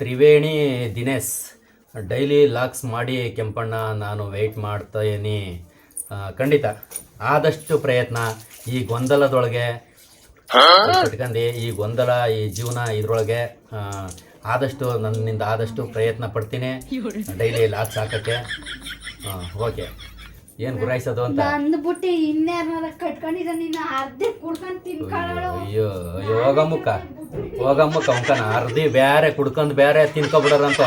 Triveni Dinesh daily LOX ಮಾಡಿ ಕೆಂಪಣ್ಣ ನಾನು weight ಮಾಡ್ತೀನಿ ಖಂಡಿತ. ಆದಷ್ಟು ಪ್ರಯತ್ನ. ಈ ಗೊಂದಲದೊಳಗೆ ಕಟ್ಕೊಂಡು ಈ ಗೊಂದಲ ಈ ಜೀವನ ಇದ್ರೊಳಗೆ ಆದಷ್ಟು ನನ್ನಿಂದ ಆದಷ್ಟು ಪ್ರಯತ್ನ ಪಡ್ತೀನಿ. ಡೈಲಿ ಲಾಕ್ಸ್ ಹಾಕೋಕ್ಕೆ. ಓಕೆ ಏನು ಗುರಾಯಿಸೋದು ಅಂತ? ನಂದು ಬುಟ್ಟಿ ಕಟ್ಕೊಂಡಿದ್ದ ನೀನು ಅರ್ಧೆ ಕುಡ್ಕೊಂಡು ತಿನ್ಕೊಳ್ಳೋ ಅಯ್ಯೋ ಅಯ್ಯೋ ಹೋಗಮ್ಮಕ್ಕ ಅವಕನ ಅರ್ಧಿ ಬೇರೆ ಕುಡ್ಕೊಂಡು ಬೇರೆ ತಿನ್ಕೊಬಿಡೋರಂತ.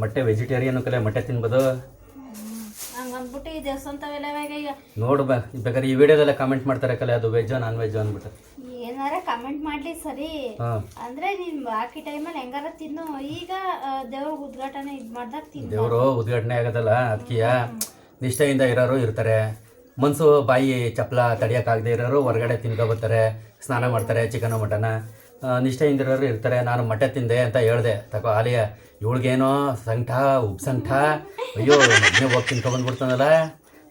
ಮೊಟ್ಟೆ ವೆಜಿಟೇರಿಯನ್ ಕಲೆ ಮೊಟ್ಟೆ ತಿನ್ಬೋದು? ಹಂಗಂದ್ಬಿಟ್ಟು ಈ ದೇವಸ್ಥಾನವೆಲ್ಲ ಈಗ. ನೋಡು ಬ ಬೇಕಾದ್ರೆ ಈ ವಿಡಿಯೋದಲ್ಲ ಕಮೆಂಟ್ ಮಾಡ್ತಾರೆ ಕಲೆ ಅದು ವೆಜ್ ನಾನ್ ವೆಜ್ ಅಂದ್ಬಿಟ್ಟು ಏನಾರ ಕಮೆಂಟ್ ಮಾಡ್ಲಿ ಸರಿ. ಹಾಂ. ಅಂದ್ರೆ ನೀನ್ ಬಾಕಿ ಟೈಮಲ್ಲಿ ಹೆಂಗಾರ ತಿನ್ನು. ಈಗ ದೇವ್ರ ಉದ್ಘಾಟನೆ ಇದ್ ಮಾಡ್ದಾಗ ತಿನ್ನು ದೇವರು ಉದ್ಘಾಟನೆ ಆಗೋದಲ್ಲ ಅದಕ್ಕಿಯ ನಿಷ್ಠೆಯಿಂದ ಇರೋರು ಇರ್ತಾರೆ. ಮನ್ಸು ಬಾಯಿ ಚಪ್ಪಲ ತಡಿಯೋಕ್ಕಾಗದೇ ಇರೋರು ಹೊರಗಡೆ ತಿನ್ಕೊಬರ್ತಾರೆ ಸ್ನಾನ ಮಾಡ್ತಾರೆ ಚಿಕನ್ ಮಟನ್. ನಿಷ್ಠೆಯಿಂದ ಇರೋರು ಇರ್ತಾರೆ ನಾನು ಮೊಟ್ಟೆ ತಿಂದೆ ಅಂತ ಹೇಳ್ದೆ. ತಗೋ ಆಲಿಯ ಇವಳಿಗೇನೋ ಸಂಕಟ ಉಪ್ಸಂಕಟ ಅಯ್ಯೋ ಹೋಗಿ ತಿನ್ಕೊಬಂದ್ಬಿಡ್ತಾನಲ್ಲ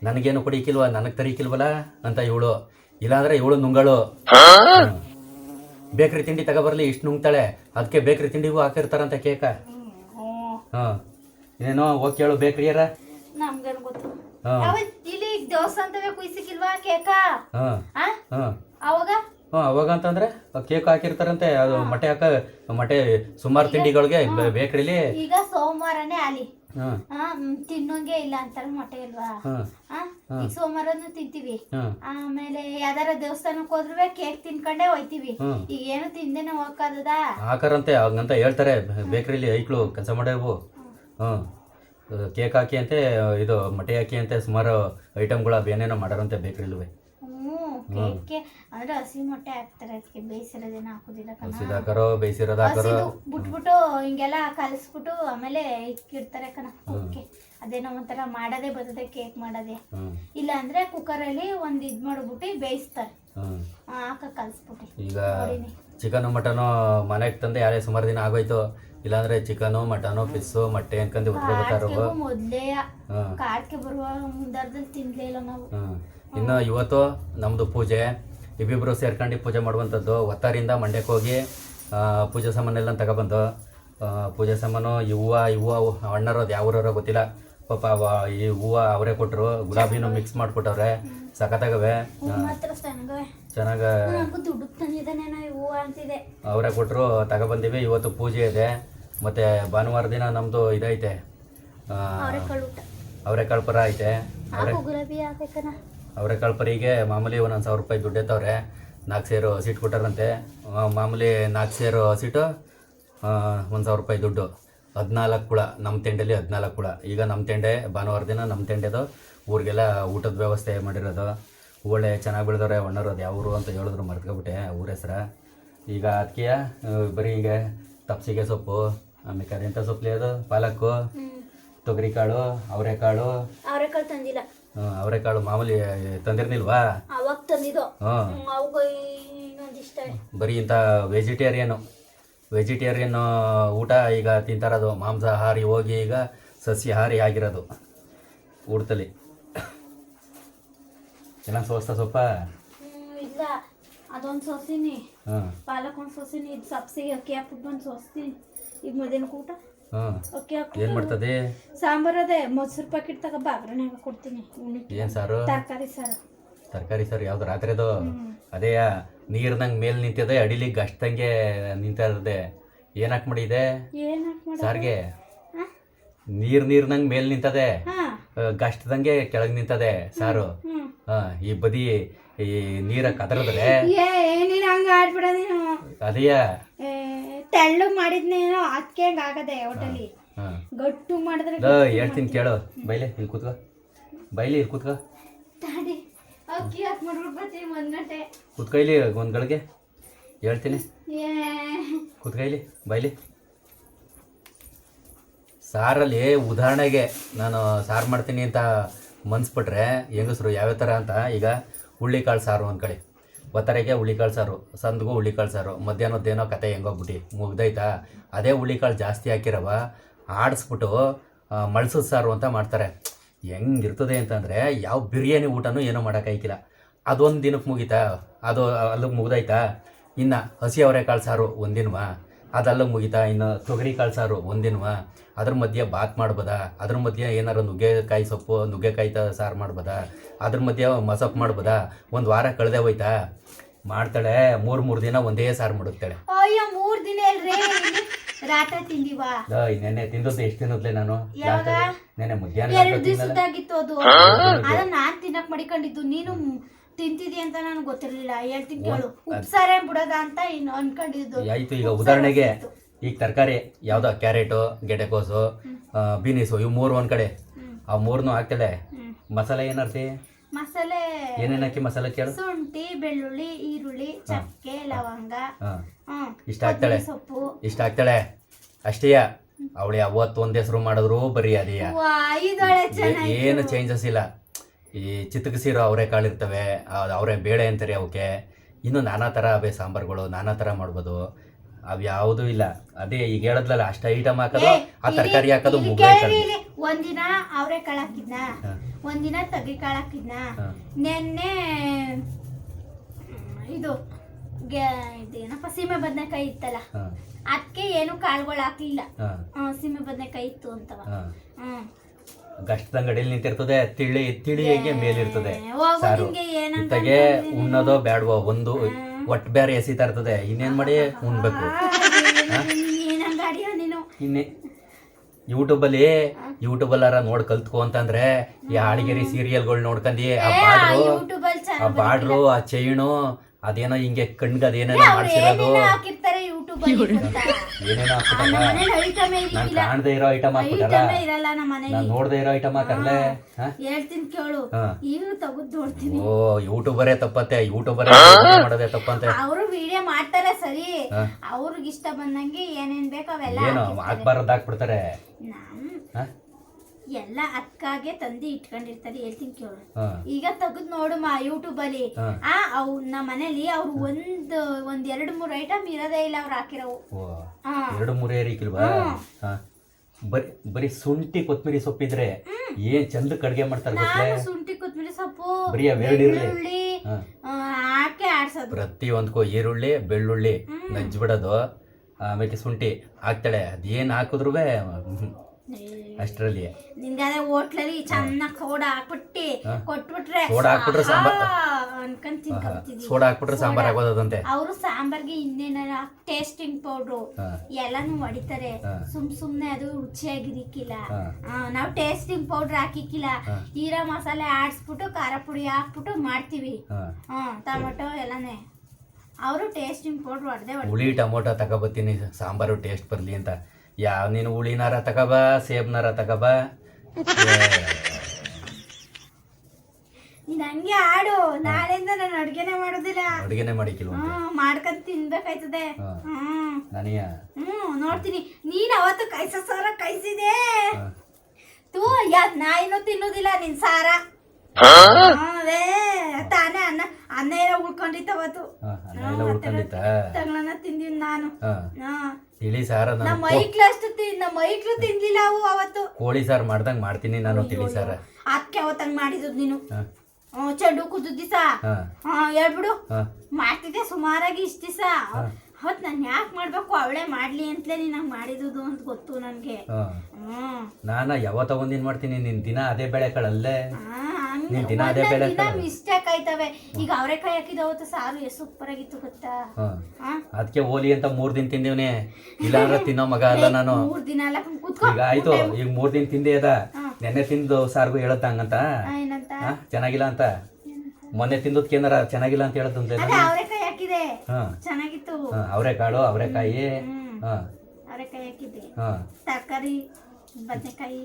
ನನಗೇನು ಕುಡಿಕಿಲ್ವ ನನಗೆ ತರೀಕಿಲ್ವಲ್ಲ ಅಂತ ಇವಳು. ಇಲ್ಲಾಂದ್ರೆ ಇವಳು ನುಂಗಳು? ಬೇಕ್ರಿ ತಿಂಡಿ ತಗೊಬರ್ಲಿ ಇಷ್ಟು ನುಂಗ್ತಾಳೆ. ಅದಕ್ಕೆ ಬೇಕ್ರಿ ತಿಂಡಿಗೂ ಹಾಕಿರ್ತಾರಂತ ಕೇಕ. ಹ್ಮ್. ಹಾಂ. ಇನ್ನೇನೋ ಹೋಗಿ ಕೇಳು ಬೇಕ್ರಿ ಯಾರ? ಇಲ್ಲಿ ಕೇಕ? ಹಾಂ. ಆ ಹಾಂ. ಅವಾಗ? ಹಾಂ ಅವಾಗ ಅಂತಂದ್ರೆ ಕೇಕ್ ಹಾಕಿರ್ತಾರಂತೆ. ಅದು ಮೊಟ್ಟೆ ಹಾಕ ಮೊಟ್ಟೆ ಸುಮಾರು ತಿಂಡಿಗಳಿಗೆ ಬೇಕ್ರಿಲಿ. ಈಗ ಸೋಮವಾರನೇ ಆಲಿ ತಿನ್ನೋಂಗೆ ಇಲ್ಲ ಅಂತಾರೆ ಮೊಟ್ಟೆ ಇಲ್ವಾ ಈಗ ಸೋಮವಾರನು ತಿಂತೀವಿ. ಆಮೇಲೆ ಯಾವ್ದಾರ ದೇವಸ್ಥಾನಕ್ ಹೋದ್ರು ಕೇಕ್ ತಿನ್ಕೊಂಡೆ ಹೋಯ್ತಿವಿ. ಈಗ ಏನು ತಿಂದೇನೆ ಹೋಗಕ್ಕದ ಹಾಕಾರಂತೆ ಹಂಗಂತ ಹೇಳ್ತಾರೆ. ಬೇಕರಿಲಿ ಐಕ್ಳು ಕೆಲಸ ಮಾಡೇವು ಕೇಕ್ ಹಾಕಿ ಅಂತೆ ಇದು ಮೊಟ್ಟೆ ಹಾಕಿ ಅಂತೆ ಸುಮಾರು ಐಟಮ್ಗಳು ಏನೇನೋ ಮಾಡಾರಂತೆ ಬೇಕ್ರಿಲ್ವೇ. ಕೇಕ್ಗೆ ಅಂದ್ರೆ ಹಸಿ ಮೊಟ್ಟೆ ಹಾಕ್ತಾರೆ ಅದಕ್ಕೆ ಬೇಯಿಸಿರೋದೇನ ಹಾಕೋದಿಲ್ಲ ಕಣ. ಹಸಿದು ಹಾಕಾರೋ ಬೇಯಿಸಿರೋದು ಹಾಕಾರೋ. ಹಸಿದು ಬಿಟ್ಬಿಟ್ಟು ಹಿಂಗೆಲ್ಲ ಕಲಿಸ್ಬಿಟ್ಟು ಆಮೇಲೆ ಇಕ್ಕಿರ್ತಾರೆ ಕಣ ಓಕೆ ಅದೇನೋ ಒಂಥರ ಮಾಡೋದೇ ಬರ್ತದೆ ಕೇಕ್ ಮಾಡೋದೇ. ಇಲ್ಲ ಅಂದ್ರೆ ಕುಕ್ಕರಲ್ಲಿ ಒಂದು ಇದು ಮಾಡ್ಬಿಟ್ಟು ಬೇಯಿಸ್ತಾರೆ. ಹ್ಞೂ ಹಾಕ ಕಲಿಸ್ಬಿಟ್ಟು. ಈಗ ಚಿಕನು ಮಟನು ಮನೆಗೆ ತಂದೆ ಯಾರೇ ಸುಮಾರು ದಿನ ಆಗೋಯ್ತು. ಇಲ್ಲಾಂದ್ರೆ ಚಿಕನು ಮಟನು ಫಿಸ್ಸು ಮೊಟ್ಟೆ ಉಟ್ಕೋಬೇಕಾರು ಕಾರ್ತಿಗೂ ಮೊದ್ಲೇ ಕಾರ್ತಿಗೆ ಬರುವ ಮುಂದರ್ದಲ್ಲಿ ತಿನ್ಲೇ ಇಲ್ಲ ನಾವು. ಹ್ಮ್. ಇನ್ನು ಇವತ್ತು ನಮ್ಮದು ಪೂಜೆ. ಇಬ್ಬಿಬ್ಬರು ಸೇರ್ಕೊಂಡು ಪೂಜೆ ಮಾಡುವಂಥದ್ದು. ಒತ್ತಾರಿಂದ ಮಂಡ್ಯಕ್ಕೆ ಹೋಗಿ ಪೂಜೆ ಸಾಮಾನೆಲ್ಲ ತಗೊಬಂದು ಪೂಜೆ ಸಾಮಾನು ಈ ಹೂವು ಈ ಅಣ್ಣರು ಅಣ್ಣರೋದು ಯಾವ ಊರವರೋ ಗೊತ್ತಿಲ್ಲ. ಪಾಪ ಈ ಹೂವು ಅವರೇ ಕೊಟ್ಟರು ಗುಲಾಬಿನೂ ಮಿಕ್ಸ್ ಮಾಡಿಕೊಟ್ಟವ್ರೆ. ಸಖತ್ತಾಗವೆ. ಚೆನ್ನಾಗ ಅವರೇ ಕೊಟ್ಟರು ತಗೊಬಂದಿವಿ. ಇವತ್ತು ಪೂಜೆ ಇದೆ. ಮತ್ತು ಭಾನುವಾರ ದಿನ ನಮ್ಮದು ಇದೈತೆ. ಅವರೇ ಕಳ್ಪರ ಅವರೆಕಾಳು ಪರ ಐತೆ ಕಳ್ಪರಿಗೆ ಅವರೆಕಾಳು ಪರಿಗೆ ಮಾಮೂಲಿ ಒಂದೊಂದು ಸಾವಿರ ರೂಪಾಯಿ ದುಡ್ಡು ಎತ್ತವ್ರೆ. ನಾಲ್ಕು ಸೇರು ಸೀಟ್ ಕೊಟ್ಟಾರಂತೆ. ಮಾಮೂಲಿ ನಾಲ್ಕು ಸೇರು ಸೀಟು ಒಂದು ಸಾವಿರ ರೂಪಾಯಿ ದುಡ್ಡು. ಹದಿನಾಲ್ಕು ಕುಳ ನಮ್ಮ ತೆಂಡಲ್ಲಿ ಹದಿನಾಲ್ಕು ಕುಳ ಈಗ ನಮ್ಮ ತೆಂಡೆ ಭಾನುವಾರ ದಿನ ನಮ್ಮ ತೆಂಡೆದು ಊರಿಗೆಲ್ಲ ಊಟದ ವ್ಯವಸ್ಥೆ ಮಾಡಿರೋದು. ಒಳ್ಳೆ ಚೆನ್ನಾಗಿ ಬೆಳೆದವ್ರೆ ಒಣ್ಣರೋದು ಅದು ಊರು ಅಂತ ಹೇಳಿದ್ರು ಮರ್ತ್ಕೊಬಿಟ್ಟೆ ಊರ ಹೆಸ್ರ. ಈಗ ಅದಕ್ಕೆ ಬರೀ ಈಗ ತಪ್ಸಿಗೆ ಸೊಪ್ಪು ಆಮೇಲೆ ಅದೆಂಥ ಸೊಪ್ಪು ಅದು ಪಾಲಕ್ಕು ತೊಗರಿಕಾಳು ಅವರೆಕಾಳು. ಅವರೆಕಾಳು ತಂದಿಲ್ಲ. ಅವರೆಕಾಳು ಮಾಮೂಲಿ ತಂದಿರ್ನಿಲ್ವಾ ಅವಾಗ ತಂದಿದ್ದು. ಹಾಂ. ಅವಾಗ ಇನ್ನೊಂದು ಇಷ್ಟ ಬರೀ ಇಂಥ ವೆಜಿಟೇರಿಯನು. ವೆಜಿಟೇರಿಯನ್ ಊಟ ಈಗ ತಿಂತಾರದು. ಮಾಂಸಾಹಾರಿ ಹೋಗಿ ಈಗ ಸಸ್ಯಾಹಾರಿ ಆಗಿರೋದು. ಊಟದಲ್ಲಿ. ಚೆನ್ನಾಗಿ ಸೋಸ್ತ ಸೊಪ್ಪ? ಹ್ಮ್, ಇಲ್ಲ. ಅದೊಂದು ಸೋಸಿನಿ. ಹಾಂ ಪಾಲಕ್ ಒಂದು ಸೋಸಿನಿ. ಇದು ಸಬ್ಸಿಗೆ ಅಕ್ಕಿ ಹಾಕ್ಬಿಟ್ಟು ಒಂದು ಸೋಸ್ತೀನಿ. ಈಗ ಮಧ್ಯಾಹ್ನ ಊಟ? ಹಾಂ. ಓಕೆ ಏನು ಮಾಡ್ತದೆ? ಸಾಂಬಾರ್ ಅದೇ. ಮೊಸರು ಪ್ಯಾಕೆಟ್ ತಗ ಬಾಗ್ರಣೆಗೆ ಕೊಡ್ತೀನಿ. ಏನು ಸಾರು? ತರಕಾರಿ ಸಾರು. ತರಕಾರಿ ಸಾರು ಯಾವ್ದು ರಾತ್ರಿದು ಅದೇ? ನೀರ್ನಂಗೆ ಮೇಲೆ ನಿಂತಿದೆ ಅಡಿಲಿ ಗಷ್ಟಂಗೆ ನಿಂತಿರದೆ ಏನಾಕ್ ಮಾಡಿ ಮಾಡಿದೆ? ಸಾರಿಗೆ. ನೀರು ನೀರ್ನಂಗೆ ಮೇಲೆ ನಿಂತದೆ. ಗಷ್ಟದಂಗೆ ಕೆಳಗೆ ನಿಂತದೆ ಸಾರು. ಈ ಬದಿ ಈ ನೀರ ಕದರದ್ರೆ. ಏ ನೀನು ಹಂಗೆ ಆಡ್ಬಿಡ ನೀನು. ಅದೇಯ? ತೆಳ್ಳಗ್ ಮಾಡಿದ್ನೇನೋ ಅದಕ್ಕೆ ಹಂಗೆ ಆಗದೆ ಹೋಟೆಲಿ ಗಟ್ಟು ಮಾಡಿದ್ರೆ ಹೇಳ್ತೀನಿ ಕೇಳು. ಬೈಲೆ ಇಲ್ಲಿ ಕೂತ್ಕೋ. ಬೈಲಿ ಇಲ್ಲಿ ಕೂತ್ಕೋ. ಅಕ್ಕಿ ಹಾಕಿ ಮಾಡ್ಬಿಟ್ಟು ಬರ್ತೀನಿ ಒಂದು ಗಂಟೆ. ಕೂತ್ಕೋ ಇಲ್ಲಿ ಗಳಿಗೆ. ಹೇಳ್ತೀನಿ. ಕೂತ್ಕೈಲಿ ಬೈಲಿ. ಸಾರಲ್ಲಿ ಉದಾಹರಣೆಗೆ ನಾನು ಸಾರು ಮಾಡ್ತೀನಿ ಅಂತ ಮನ್ಸ್ಬಿಟ್ರೆ, ಹೆಂಗಸ್ರು ಯಾವ್ಯಾವ ಥರ ಅಂತ, ಈಗ ಹುಳ್ಳಿಕಾಳು ಸಾರು ಅಂದ್ಕೊಳ್ಳಿ ಒತ್ತರೆಗೆ ಹುಳ್ಳಿಕಾಳು ಸಾರು, ಸಂದ್ಗೂ ಹುಳ್ಳಿಕಾಳು ಸಾರು ಮಧ್ಯಾಹ್ನದ್ದೇನೋ ಕತೆ ಹೆಂಗೋಗ್ಬಿಟ್ಟು ಮುಗ್ದೈತಾ ಅದೇ ಹುಳ್ಳಿಕಾಳು ಜಾಸ್ತಿ ಹಾಕಿರವ, ಆಡಿಸ್ಬಿಟ್ಟು ಮಳ್ಸದ ಸಾರು ಅಂತ ಮಾಡ್ತಾರೆ. ಹೆಂಗಿರ್ತದೆ ಅಂತಂದರೆ, ಯಾವ ಬಿರಿಯಾನಿ ಊಟನೂ ಏನೂ ಮಾಡೋಕ್ಕಾಯ್ಕಿಲ್ಲ ಅದೊಂದು ದಿನಕ್ಕೆ ಮುಗೀತಾ? ಅದು ಅಲ್ಲಿಗೆ ಮುಗ್ದೈತಾ ಇನ್ನು ಹಸಿ ಅವರೆಕಾಳು ಸಾರು ಒಂದಿನವಾ? ಅದೆಲ್ಲ ಮುಗಿತಾ ಇನ್ನು ತೊಗರಿ ಕಾಳು ಸಾರು ಒಂದಿನವ ಅದ್ರ ಮಧ್ಯೆ ಬಾತ್ ಮಾಡ್ಬೋದಾ ಅದ್ರ ಮಧ್ಯೆ ಏನಾರು ನುಗ್ಗೆಕಾಯಿ ಸೊಪ್ಪು ನುಗ್ಗೆಕಾಯಿ ತ ಸಾರು ಮಾಡ್ಬೋದಾ ಅದ್ರ ಮಧ್ಯೆ ಮಸಪ್ ಮಾಡ್ಬೋದಾ ಒಂದು ವಾರ ಕಳೆದೇ ಹೋಯ್ತಾ. ಮಾಡ್ತಾಳೆ ಮೂರು ಮೂರು ದಿನ ಒಂದೇ ಸಾರು ಮಾಡುತ್ತಾಳೆ. ಅಯ್ಯೋ ಮೂರು ದಿನ ಇಲ್ರಿ ರಾತ್ರಿ ತಿಂದಿವಾ? ನೆನ್ನೆ ತಿಂದದ್ದು ಎಷ್ಟು ತಿನ್ನದ್ಲೆ ನಾನು? ನೆನ್ನೆ ಮಧ್ಯಾಹ್ನ ಎರಡು ದಿವಸದಾಗಿತ್ತು ಅದು. ಅದ ನಾನ್ ತಿನ್ನಕ್ ಮಡಿಕೊಂಡಿದ್ದು. ನೀನು ತಿಂತಿದಿ ಅಂತ ನನಗೆ ಗೊತ್ತಿರಲಿಲ್ಲ. ಹೇಳ್ತೀನಿ ಕೇಳು. ಉಪ್ಸಾರೆ ಬಿಡೋದ ಅಂತ ಇನ್ನು ಅನ್ಕೊಂಡಿದ್ದು. ಆಯ್ತು ಈಗ ಉದಾಹರಣೆಗೆ ಈಗ ತರಕಾರಿ ಯಾವ್ದೋ ಕ್ಯಾರೆಟು ಗೆಡೆಕೋಸು ಬೀನೀಸು ಇವು ಮೂರು ಒಂದ್ ಕಡೆ. ಆ ಮೂರ್ನು ಹಾಕ್ತಾಳೆ. ಮಸಾಲೆ ಏನರ್ತಿ ಮಸಾಲೆ ಏನೇನ್ ಹಾಕಿ ಮಸಾಲೆ ಕೇಳು. ಶುಂಠಿ ಬೆಳ್ಳುಳ್ಳಿ ಈರುಳ್ಳಿ ಚಕ್ಕೆ ಲವಂಗ. ಇಷ್ಟ ಹಾಕ್ತಾಳೆ ಸೊಪ್ಪು. ಇಷ್ಟ ಹಾಕ್ತಾಳೆ ಅಷ್ಟೇ ಅವಳು ಯಾವತ್ತು ಒಂದ್ ಹೆಸರು ಮಾಡಿದ್ರು ಬರೀ ಅದೇ ಏನು ಚೇಂಜಸ್ ಇಲ್ಲ. ಈ ಚಿತ್ತಕಸಿರೋ ಅವರೆಕಾಳು ಇರ್ತವೆ ಅವರೇ ಬೇಳೆ ಅಂತಾರೆ ಅವಕ್ಕೆ. ಇನ್ನು ನಾನಾ ಥರ ಅವೇ ಸಾಂಬಾರುಗಳು ನಾನಾ ಥರ ಮಾಡ್ಬೋದು. ಅವು ಯಾವುದೂ ಇಲ್ಲ. ಅದೇ ಈಗ ಹೇಳದ್ಲಲ್ಲ ಅಷ್ಟು ಐಟಮ್ ಹಾಕೋದು ಆ ತರಕಾರಿ ಹಾಕೋದು ಒಂದಿನ ಅವರೇ ಕಾಳು ಹಾಕಿದ್ನ ಒಂದಿನ ತಗ್ಗಿ ಕಾಳು ಹಾಕಿದ್ನ ನೆನ್ನೆ ಇದು ಏನಪ್ಪ ಇದೇನಪ್ಪ ಸೀಮೆ ಬದನೆಕಾಯಿ ಇತ್ತಲ್ಲ? ಅದಕ್ಕೆ ಏನು ಕಾಳುಗಳು ಹಾಕ್ಲಿಲ್ಲ. ಸೀಮೆ ಬದನೆಕಾಯಿ ಇತ್ತು ಅಂತವ. ಹ್ಮ್. ಗಷ್ಟದ ಅಂಗಡಿಯಲ್ಲಿ ನಿಂತಿರ್ತದೆ ತಿಳಿ ತಿಳಿಯಾಗೆ ಮೇಲಿರ್ತದೆ. ಸಾರು. ಜೊತೆಗೆ ಉಣ್ಣೋದೋ ಬೇಡವೋ ಒಂದು ಒಟ್ಟು ಬೇರೆ ಎಸಿತಾ ಇರ್ತದೆ. ಇನ್ನೇನ್ ಮಾಡಿ? ಉಣ್ಬೇಕು. ಇನ್ನೇ ಯೂಟ್ಯೂಬ್ ನೀನು? ಇನ್ನೇ ಯೂಟ್ಯೂಬಲ್ಲಿ ಯೂಟ್ಯೂಬಲ್ಲಾರ ನೋಡ್ ಕಲ್ತ್ಕೊ ಅಂತಂದ್ರೆ ಈ ಹಾಳಿಗೆರಿ ಸೀರಿಯಲ್ಗಳು ನೋಡ್ಕಂದಿ ಆ ಬಾಡ್ರು ಆ ಬಾಡ್ರು ಆ ಚೈನು ಅದೇನೋ ಹಿಂಗೆ ಕಣ್ಗೆ ಅದೇನೇನೋ ಅವ್ರು ಮಾಡ್ಸಿರೋದು. ಏನೇನೋ ಹಾಕ್ಬಿಟ್ಟಲ್ಲ? ನಾನ್ ಕಾಣದೇ ಇರೋ ಐಟಮ್ ಹಾಕ್ಬಿಟ್ಟಲ್ಲ? ಇರಲ್ಲ ನಮ್ಮ ನಾನ್ ನೋಡ್ದೆ ಇರೋ ಐಟಮ್ ಹಾಕಲ್ಲೇ ಹೇಳ್ತೀನಿ ಕೇಳು. ಹಾ. ಈಗ ತೆಗೆದು ನೋಡ್ತೀನಿ. ಓ ಯೂಟ್ಯೂಬರೇ ತಪ್ಪತ್ತೆ ಯೂಟ್ಯೂಬರೇ ಮಾಡೋದೇ ತಪ್ಪಂತೆ. ಅವರು ವಿಡಿಯೋ ಮಾಡ್ತಾರೆ ಸರಿ. ಅವ್ರಿಗಿಷ್ಟ ಅವ್ರಿಗೆ ಇಷ್ಟ ಬಂದಂಗೆ ಏನೇನ್ ಬೇಕು ಅವೆಲ್ಲ ಏನು. ಹಾಕ್ಬಾರ್ದು ಹಾಕ್ಬಿಡ್ತಾರೆ. ಎಲ್ಲ ಅಕ್ಕಾಗೆ ತಂದಿ ಇಟ್ಕೊಂಡಿರ್ತಾರೆ ಹೇಳ್ತೀನಿ ಕೇಳು. ಈಗ ತೆಗೆದು ಮಾ ಯೂಟ್ಯೂಬ್ ಅಲ್ಲಿ. ಆ ಅವ್ ನಮ್ಮ ಮನೇಲಿ ಅವ್ರು ಒಂದ್ ಒಂದ್ ಎರಡ್ ಮೂರ್ ಐಟಮ್ ಇರೋದೇ ಇಲ್ಲ ಅವ್ರು ಹಾಕಿರೋ ಎರಡು ಮೂರೇ ರೀಕಿಲ್ವಾ? ಹಾ. ಬರೀ ಬರೀ ಶುಂಠಿ ಕೊತ್ತಂಬರಿ ಸೊಪ್ಪಿದ್ರೆ ಏನ್ ಚಂದ ಕಡ್ಗೆ ಮಾಡ್ತಾರೆ ನಾನು ಶುಂಠಿ ಕೊತ್ತಂಬರಿ ಸೊಪ್ಪು ಬರೀ ಅವೆರಡು ಹಾಕಿ ಆಡ್ಸೋದು. ಪ್ರತಿ ಒಂದ್ಕೋ ಈರುಳ್ಳಿ ಬೆಳ್ಳುಳ್ಳಿ ನಜ್ಬಿಡೋದು ಆಮೇಲೆ ಶುಂಠಿ ಹಾಕ್ತಾಳೆ. ಅದೇನ್ ಹಾಕಿದ್ರು ಅಷ್ಟರಲ್ಲಿ. ನಿನ್ಗೆ ಹೋಟ್ಲಲ್ಲಿ ಚೆನ್ನಾಗಿ ಸೋಡಾ ಹಾಕ್ಬಿಟ್ಟಿ. ಕೊಟ್ಬಿಟ್ರೆ ಸೋಡಾ ಹಾಕ್ಬಿಟ್ರೆ ಸಾಂಬಾರ್- ಅನ್ಕೊಂಡ್ ತಿನ್ಕೊಂತಿದ್ವಿ ಸೋಡಾ ಹಾಕ್ಬಿಟ್ರೆ ಸಾಂಬಾರ್ ಆಗೋದಂತೆ ಅವರು ಸಾಂಬಾರ್ಗೆ ಇನ್ನೇನಾರ ಟೇಸ್ಟಿಂಗ್ ಪೌಡ್ರು ಎಲ್ಲಾನು ಹೊಡಿತಾರೆ. ಸುಮ್ ಸುಮ್ನೆ ಅದು ರುಚಿಯಾಗಿರಿಕ್ಕಿಲ್ಲ. ನಾವು ಟೇಸ್ಟಿಂಗ್ ಪೌಡ್ರ್ ಹಾಕಿಕ್ಕಿಲ್ಲ. ಹೀರಾ ಮಸಾಲೆ ಆಡಿಸ್ಬಿಟ್ಟು ಖಾರ ಪುಡಿ ಹಾಕ್ಬಿಟ್ಟು ಮಾಡ್ತೀವಿ. ಹಾ. ಟೊಮೆಟೊ ಎಲ್ಲಾನೇ. ಅವರು ಟೇಸ್ಟಿಂಗ್ ಪೌಡ್ರ್ ಹೊಡೆದೇ ಹೊಡಿ ಹುಳಿ ಟೊಮೊಟೊ ತಗೋಬತ್ತೀನಿ ಸಾಂಬಾರು ಟೇಸ್ಟ್ ಬರಲಿ ಅಂತ. ಯಾವ ನೀನು ಹುಳಿನಾರ ತಗೋಬ ಸೇಬ್ನಾರ ತಗೋಬ ನೀನ್ ಹಂಗೆ ಆಡು. ನಾಳೆಯಿಂದ ನಾನು ಅಡ್ಗೆನೆ ಮಾಡೋದಿಲ್ಲ. ಅಡುಗೆನೆ ಮಾಡಿಕಿಲ್ವ ಹ್ಮ್ ಮಾಡ್ಕೊಂಡ್ ತಿನ್ಬೇಕಾಯ್ತದೆ. ಹಾ. ಹ್ಮ್. ನನಯ? ಹ್ಮ್ ನೋಡ್ತೀನಿ. ನೀನ್ ಅವತ್ತು ಕೈಸ ಸಾರ ಕೈಸಿದೆ. ತೂ ಯಾ ನಾ ಇನ್ನೂ ತಿನ್ನೋದಿಲ್ಲ ನಿನ್ ಸಾರ. ಅದೇ. ತಾನೇ ಅನ್ನ ಅನ್ನ ಏನೋ ಉಳ್ಕೊಂಡಿತ್ತು ಅವತ್ತು. ಎಲ್ಲ ಉಳ್ಕೊಂಡಿತ್ತ? ತಗಳನ್ನ ತಿಂದಿನ್ ನಾನು. ಹಾ. ಹಾ. ತಿಳಿ ಸಾರ ನಮ್ಮ ಮೈಕ್ಲು ಅಷ್ಟು ತಿ- ನಮ್ಮ ಮೈಕ್ಲು ತಿನ್ಲಿಲ್ಲ ಅವು ಅವತ್ತು. ಕೋಳಿ ಸಾರು ಮಾಡ್ದಂಗ್ ಮಾಡ್ತೀನಿ ನಾನು ತಿಳಿ ಸಾರ. ಅದಕ್ಕೆ ಅವತ್ತಂಗ್ ಮಾಡಿದ್ದು ನೀನು. ಹಾ. ಹ್ಮ್, ಚೆಂಡು ಕುದ್ದು ದಿವಸ ಹಾ. ಹಾ ಹೇಳ್ಬಿಡು. ಹಾ. ಮಾಡ್ತಿದ್ದೆ ಸುಮಾರಾಗಿ ಇಷ್ಟ ದಿವಸ. ಅವತ್ತು ನಾನು ಯಾಕೆ ಮಾಡ್ಬೇಕು? ಅವಳೇ ಮಾಡ್ಲಿ ಅಂತಲೇ ನೀನು ಮಾಡಿದುದು ಮಾಡಿದ್ದು ಅಂತ ಗೊತ್ತು ನನಗೆ. ಹಾ. ಹ್ಮ್. ನಾನು ಯಾವತ್ತ ಒಂದಿನ ಮಾಡ್ತೀನಿ ನಿನ್ ದಿನ ಅದೇ ಬೆಳೆಗಳಲ್ಲೇ ನಿನ್ ದಿನ ಅದೇ ಬೆಳೆ. ಮಿಸ್ಟೇಕ್ ಆಯ್ತವೆ. ಈಗ ಅವರೆಕಾಯಿ ಹಾಕಿದ ಅವತ್ತು ಸಾರು ಎಷ್ಟು ಸೂಪರ್ ಆಗಿತ್ತು ಗೊತ್ತಾ ಅದಕ್ಕೆ ಹೋಲಿ ಅಂತ ಮೂರ್ ದಿನ ತಿಂದಿವ್ನಿ. ಇಲ್ಲಾಂದ್ರೆ ತಿನ್ನೋ ಮಗ ಅಲ್ಲ ನಾನು. ಮೂರ್ ದಿನ ಅಲ್ಲ ಈಗ ಆಯ್ತು ಈಗ ಮೂರ್ ದಿನ ತಿಂದೆ ಅದ. ನೆನ್ನೆ ತಿಂದು ಸಾರ್ಗು ಹೇಳತ್ತ ಹಂಗಂತ. ಚೆನ್ನಾಗಿಲ್ಲ ಅಂತ. ಮೊನ್ನೆ ತಿಂದದ್ಕೆ ಏನಾರ ಚೆನ್ನಾಗಿಲ್ಲ ಅಂತ ಹೇಳದಂತೆ ಹಾಕಿದೆ. ಹಾ. ಚೆನ್ನಾಗಿತ್ತು. ಅವರೆಕಾಳು ಅವರೆಕಾಯಿ. ಅವರೆಕಾಯಿ ಹಾಕಿದೆ ಹಾ. ತರಕಾರಿ ಬದನೆಕಾಯಿ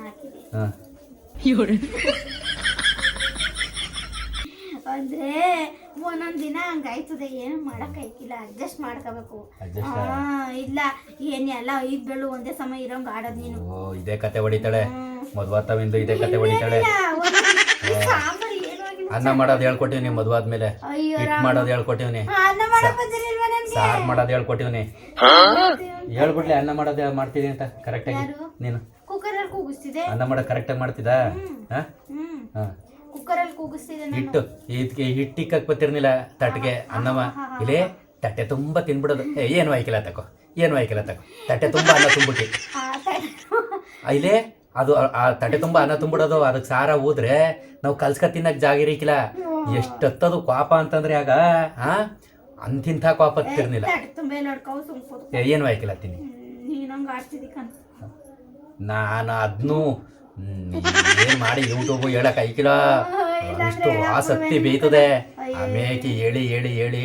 ಹಾಕಿದೆ ಅಂದ್ರೆ ಒಂದೊಂದ್ ದಿನ ಹಂಗಾಯ್ತದೆ ಏನು ಮಾಡಕ್ ಐಕಿಲ್ಲ ಅಡ್ಜಸ್ಟ್ ಮಾಡ್ಕೋಬೇಕು. ಇಲ್ಲ. ಏನೆಲ್ಲ ಎಲ್ಲ ಐದ್ ಬೆಳ್ಳು ಒಂದೇ ಸಮಯ ಇರೋಂಗ್ ಆಡೋದ್ ನೀನು. ಓ ಇದೇ ಕತೆ ಹೊಡಿತಾಳೆ. ಮದ್ವಾತವಿಂದು ಇದೇ ಕತೆ ಹೊಡಿತಾಳೆ ಇಲ್ಲ, ಒಂದೊಂದ್ ಈ ಸಾಂಬಾರ್ ಏನು ಆಗಿಲ್ಲ. ಅನ್ನ ಮಾಡೋದು ಹೇಳ್ಕೊಟ್ಟಿವ್ನಿ ಮದ್ವಾದ್ಮೇಲೆ ಅಯ್ಯೋ ಹಿಟ್ ಮಾಡೋದು ಹೇಳ್ಕೊಟ್ಟಿವ್ನಿ. ಸಾರ್ ಮಾಡೋದು ಹೇಳ್ಕೊಟ್ಟಿವ್ನಿ. ಹೇಳ್ಬಿಡ್ಲಿ ಅನ್ನ ಮಾಡೋದು ಮಾಡ್ತೀನಿ ಅಂತ ಕರೆಕ್ಟಾಗಿ ಆಗಿ. ನೀನು. ಅನ್ನ ಮಾಡೋದು ಕರೆಕ್ಟಾಗಿ ಮಾಡ್ತಿದ್ದ ಹಿಟ್ಟು. ಇದಕ್ಕೆ ಹಿಟ್ಟಿಗೆ ಇಕ್ಕಕ್ ತಟ್ಟೆಗೆ. ಅನ್ನವ. ಇಲ್ಲೇ ತಟ್ಟೆ ತುಂಬ ತಿನ್ಬಿಡೋದು. ಏ ಏನು ವಾಯ್ಕಿಲ್ಲ ತಕೋ. ಏನು ವಾಯ್ಕಿಲ್ಲ ತಕೋ. ತಟ್ಟೆ ತುಂಬ ಅನ್ನ ತುಂಬಿಟ್ಟು ಇಲ್ಲೇ ಅದು ಆ- ತಟ್ಟೆ ತುಂಬ ಅನ್ನ ತುಂಬಿಡೋದು ಅದಕ್ಕೆ ಸಾರ ಹೋದ್ರೆ ನಾವು ಕಲ್ಸ್ಕ ತಿನ್ನಕ್ ಜಾಗ ಇರಿಕಿಲ್ಲ. ಎಷ್ಟೊತ್ತದು ಕೋಪ ಅಂತಂದ್ರೆ ಆಗ ಆ ಅಂತಿಂಥ ಕೋಪ ಹತ್ತಿರ್ನಿಲ್ಲ ಸುಮ್ಕೋದು ಏನು ವಾಯ್ಕಿಲ್ಲ ತಿನ್ನಿ. ನಾನು ಅದನ್ನು ಏನು ಮಾಡಿ ಯೂಟ್ಯೂಬ್ ಹೇಳಕ್ ಐಕಿಲ್ಲ. ಅಷ್ಟು ಆಸಕ್ತಿ ಬೇಯ್ತದೆ ಆಮೇಕೆ ಹೇಳಿ ಹೇಳಿ ಹೇಳಿ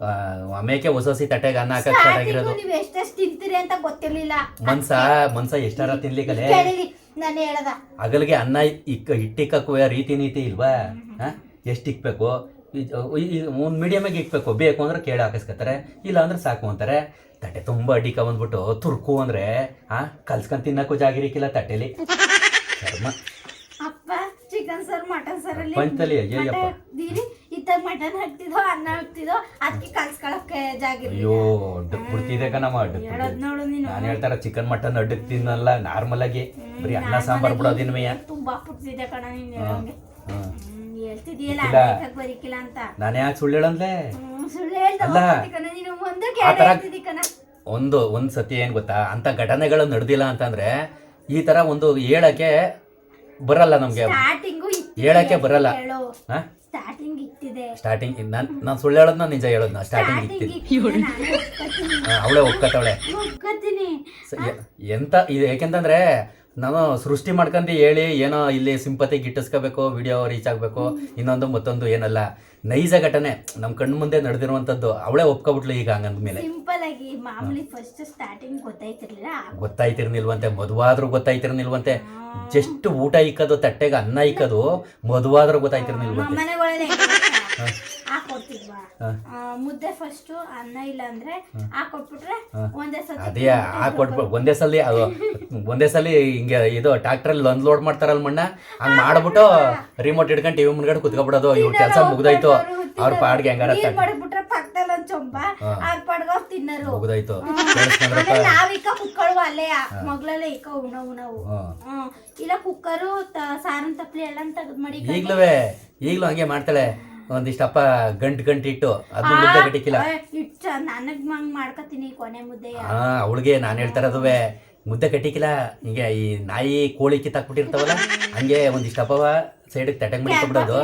ಆ, ಆಮೇಕೆ ಹೊಸ ಹೊಸಿ ತಟ್ಟೆಗೆ ಅನ್ನ ಹಾಕಕ್ ಸ್ಟಾರ್ಟ್ ಆಗಿರೋದು ನೀವು ಎಷ್ಟೆಷ್ಟು ತಿಂತೀರಿ ಅಂತ ಗೊತ್ತಿರ್ಲಿಲ್ಲ. ಮನ್ಸ ಮನ್ಸ ಎಷ್ಟಾರ ತಿನ್ಲಿಕ್ಕಲೆ ಕೇಳಿರಿ ನಾನು ಹೇಳದ. ಹಗಲಿಗೆ ಅನ್ನ ಇಕ್ಕ ಹಿಟ್ಟಿಕ್ಕಕ್ಕೂ ರೀತಿ ನೀತಿ ಇಲ್ವಾ ಎಷ್ಟು ಇಕ್ಬೇಕು? ಒಂದು ಮೀಡಿಯಮಾಗಿ ಇಕ್ಬೇಕು. ಬೇಕು ಅಂದ್ರೆ ಕೇಳಿ ಹಾಕಿಸ್ಕೊತಾರೆ ಇಲ್ಲ ಅಂದ್ರೆ ಸಾಕು ಅಂತಾರೆ. ತಟ್ಟೆ ತುಂಬ ಅಡಿಕ ಬಂದ್ಬಿಟ್ಟು ತುರ್ಕು ಅಂದ್ರೆ ಆ ಕಲ್ಸ್ಕೊಂಡ್ ತಿನ್ನಕ್ಕೂ ಜಾಗಿರಿಕ್ಕಿಲ್ಲ ತಟ್ಟೆಲಿ. ಅಪ್ಪ ಚಿಕನ್ ಸರ್ ಮಟನ್ ಸರ್ ಪಂಚಲಿ ಅಯ್ಯಪ್ಪ ಇತ್ತಾಗ ಮಟನ್ ಹಾಕ್ತಿದೋ ಅನ್ನ ಹಾಕ್ತಿದೋ ಅದಕ್ಕೆ ಕಲ್ಸ್ಕೊಳಕ್ಕೆ ಜಾಗ ಅಯ್ಯೋ ಅಡ್ಡಕ್ ಬಿಡ್ತಿದೆ ಕಣಮ್ಮ ಅಡ್ಡಕ್ ಹೇಳೋದ್ ನೋಡು ನೀನು. ನಾನು ಹೇಳ್ತಾರ ಚಿಕನ್ ಮಟನ್ ಅಡ್ಡಕ್ ತಿನ್ನಲ್ಲ ನಾರ್ಮಲ್ ಆಗಿ. ಬರೀ ಅನ್ನ ಸಾಂಬಾರ್ ಬಿಡೋದಿನ್ಮಯ್ಯ ತುಂಬಾ ಪುಟ್ತಿದೆ ಕಣ ನೀನ್ ಹೇಳಂಗೆ. ಹೇಳ್ತಿದೀಯಲ್ಲ ಬರೀಕಿಲ್ಲ ಅಂತ. ನಾನು ಯಾಕೆ ಸುಳ್ಳು ಹೇಳಂದ್ಲೆ? ಸುಳ್ಳು ಹೇಳ್ದ ಅಲ್ಲ. ಕಣ ನೀನು ಥರ- ಹೇಳ್ತಿದ್ದಿ ಕಣ. ಒಂದು ಒಂದು ಸತಿ ಏನು ಗೊತ್ತಾ? ಅಂಥ ಘಟನೆಗಳು ನಡೆದಿಲ್ಲ ಅಂತಂದ್ರೆ ಈ ಥರ ಒಂದು ಹೇಳಕ್ಕೆ ಬರಲ್ಲ ನಮಗೆ. ಹೇಳಕ್ಕೆ ಬರಲ್ಲ. ಹಾಂ? ಸ್ಟಾರ್ಟಿಂಗ್ ಇತ್ತಿದೆ ಸ್ಟಾರ್ಟಿಂಗ್ ನಾನು ನಾನು ಸುಳ್ಳು ಹೇಳೋದ್ನ ನಿಜ ಹೇಳೋದು ಸ್ಟಾರ್ಟಿಂಗ್ ಸ್ಟಾರ್ಟಿಂಗ್ ಇತ್ತಿದೆ ಅವಳೇ ಒಪ್ಕೋತೀನಿ. ಎ- ಎಂತ ಇದು ಯಾಕೆಂತಂದ್ರೆ ನಾನು ಸೃಷ್ಟಿ ಮಾಡ್ಕೊಂಡು ಹೇಳಿ ಏನೋ ಇಲ್ಲಿ ಸಿಂಪತಿ ಗಿಟ್ಟಿಸ್ಕೋಬೇಕು ವಿಡಿಯೋ ರೀಚ್ ಆಗಬೇಕು ಇನ್ನೊಂದು ಮತ್ತೊಂದು ಏನಲ್ಲ. ನೈಜ ಘಟನೆ ನಮ್ಮ ಕಣ್ಣು ಮುಂದೆ ನಡೆದಿರುವಂಥದ್ದು ಅವಳೇ ಒಪ್ಕೊಬಿಟ್ಲು ಈಗ ಹಂಗಂದ್ಮೇಲೆ ಸಿಂಪಲ್ ಆಗಿ ಮಾಮೂಲಿ ಫಸ್ಟ್ ಸ್ಟಾರ್ಟಿಂಗ್ ಗೊತ್ತಾಯ್ತಿರ್ಲಿಲ್ಲ? ಗೊತ್ತಾಯ್ತಿರ್ನಿಲ್ವಂತೆ ಮದುವಾದ್ರೂ ಗೊತ್ತಾಯ್ತಿರ್ನಿಲ್ವಂತೆ ಜಸ್ಟ್ ಊಟ ಇಕ್ಕದು ತಟ್ಟೆಗೆ ಅನ್ನ ಇಕ್ಕದು ಮದುವಾದ್ರೂ ಗೊತ್ತಾಯ್ತಿರ್ನಿಲ್ವಂತೆ. ಮನೆಗಳಲ್ಲಿ ಹಾಕೊಡ್ತಿದ್ವಾ ಮುದ್ದೆ ಫಸ್ಟ್ ಅನ್ನ ಇಲ್ಲ ಅಂದ್ರೆ ಹಾಕೊಟ್ಬಿಟ್ರೆ ಒಂದೇ ಅದೇ ಕೊಟ್ಬಿಟ್ಟು ಒಂದೇ ಸಲ ಅದು ಒಂದೇ ಸಲ ಹಿಂಗೆ ಇದು ಟ್ರಾಕ್ಟ್ರಲ್ಲಿ ಒಂದು ಲೋಡ್ ಮಾಡ್ತಾರಲ್ಲ ಮಣ್ಣ? ಹಂಗ್ ಮಾಡ್ಬಿಟ್ಟು ರಿಮೋಟ್ ಇಟ್ಕೊಂಡು ಟಿವಿ ಮುಂದ್ಗಡೆ ಕುತ್ಕೊಬಿಡೋದು ಇವ್ರ ಕೆಲಸ ಮುಗ್ದೋಯ್ತು. ಅವ್ರ ಪಾಡ್ಗೆ ಹೆಂಗಾರ ನೀರ್ ಮಾಡ್ಬಿಟ್ರೆ ಪಕ್ಕದಲ್ಲಿ ಒಂದ್ ಚೊಂಬ ಆಗ ಪಡ್ಗ ತಿನ್ನರು. ಮುಗ್ದೋಯ್ತು. ಆಮೇಲೆ ಅಲ್ಲೇ ಮಗ್ಳಲ್ಲೇ ಇಕ್ಕ ಉಣವು ನಾವು ಹ್ಮ್. ಹ್ಮ್. ಇಲ್ಲ ಕುಕ್ಕರು ಸಾರನ್ ತಪ್ಲಿ ಎಲ್ಲ ತೆಗೆದ್ ಮಾಡಿ ಈಗ್ಲೂ ಈಗ್ಲೂ ಹಂಗೆ ಮಾಡ್ತಾಳೆ. ಒಂದಿಷ್ಟಪ್ಪ ಗಂಟ್ ಗಂಟ್ ಇಟ್ಟು ಅದು ಮುದ್ದೆ ಕಟ್ಟಿಕ್ಕಿಲ್ಲ. ಇಟ್ಟ ನನಗ್ ಮಂಗ್ ಮಾಡ್ಕತೀನಿ ಕೊನೆ ಮುದ್ದೆ. ಹಾ ಅವಳಿಗೆ ನಾನು ಹೇಳ್ತಾರ ಇರೋದುವೆ ಮುದ್ದೆ ಕಟ್ಟಿಕಿಲ್ಲ ಹಿಂಗೆ ಈ ನಾಯಿ ಕೋಳಿ ಕಿತ್ತಾಕ್ಬಿಟ್ಟಿರ್ತಾವಲ್ಲ ಹಂಗೆ ಒಂದಿಷ್ಟಪ್ಪವ ಸೈಡಿಗೆ ತಟಕ್ ಬಿಡೋದು